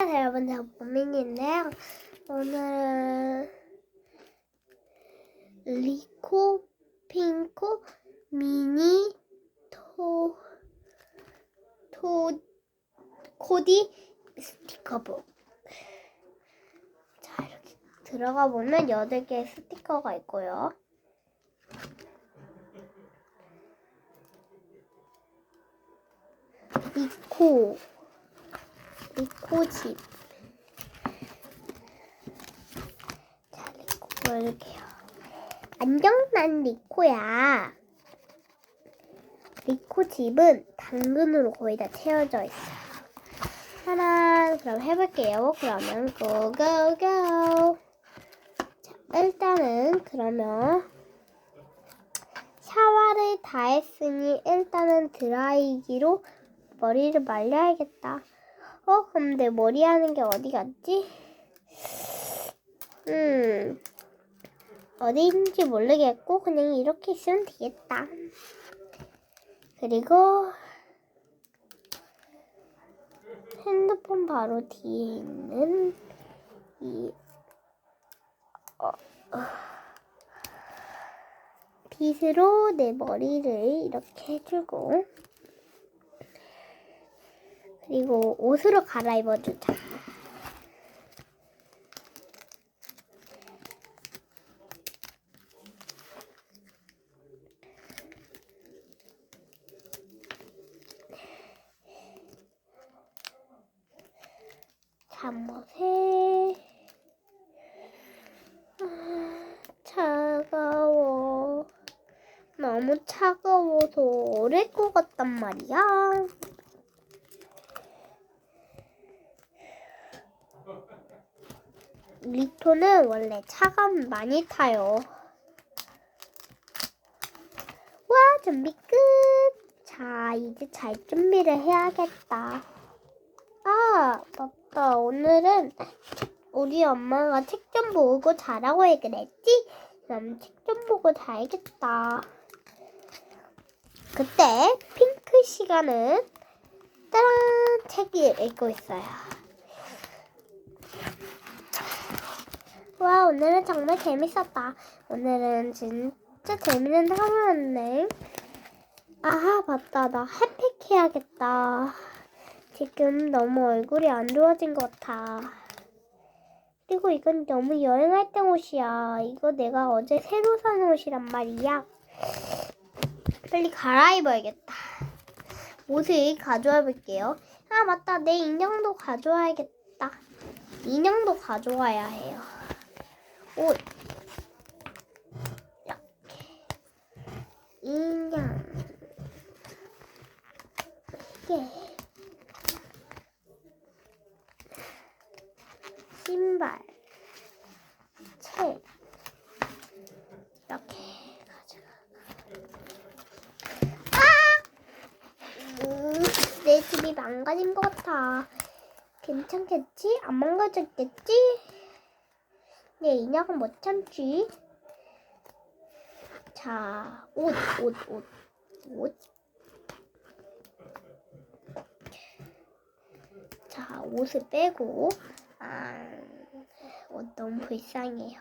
여러분들 고민인데요. 오늘은 리코 핑크 미니 토, 토, 코디 스티커북. 자, 이렇게 들어가 보면 8개의 스티커가 있고요. 리코, 리코 집. 자, 리코 보여줄게요. 안녕, 난 리코야. 리코 집은 당근으로 거의 다 채워져 있어요. 하나, 그럼 해볼게요. 그러면 고고고. 자, 일단은 그러면 샤워를 다 했으니 일단은 드라이기로 머리를 말려야겠다. 어, 근데 머리 하는 게 어디 갔지? 음, 어디 있는지 모르겠고 그냥 이렇게 있으면 되겠다. 그리고 핸드폰 바로 뒤에 있는 이 어, 어, 빗으로 내 머리를 이렇게 해주고 그리고 옷으로 갈아입어주자. 잠옷에 아, 차가워. 너무 차가워서 오래 것 같단 말이야. 리토는 원래 차가 많이 타요. 와, 준비 끝! 자, 이제 잘 준비를 해야겠다. 아, 맞다. 오늘은 우리 엄마가 책 좀 보고 자라고 해 그랬지? 그럼 책 좀 보고 자야겠다. 그때 핑크 시간은 따란 책을 읽고 있어요. 와, 오늘은 정말 재밌었다. 오늘은 진짜 재밌는 하루였네. 아하, 맞다. 나 핫팩 해야겠다. 지금 너무 얼굴이 안 좋아진 것 같아. 그리고 이건 너무 여행할 때 옷이야. 이거 내가 어제 새로 산 옷이란 말이야. 빨리 갈아입어야겠다. 옷을 가져와 볼게요. 아, 맞다. 내 인형도 가져와야겠다. 인형도 가져와야 해요. 옷. 이렇게. 인형. 이게. 신발, 책 이렇게 가져가. 아! 음, 내 집이 망가진 것 같아. 괜찮겠지? 안 망가졌겠지? 내 인형은 못 참지. 자, 옷, 옷, 옷, 옷. 자, 옷을 빼고. 아, 옷 너무 불쌍해요.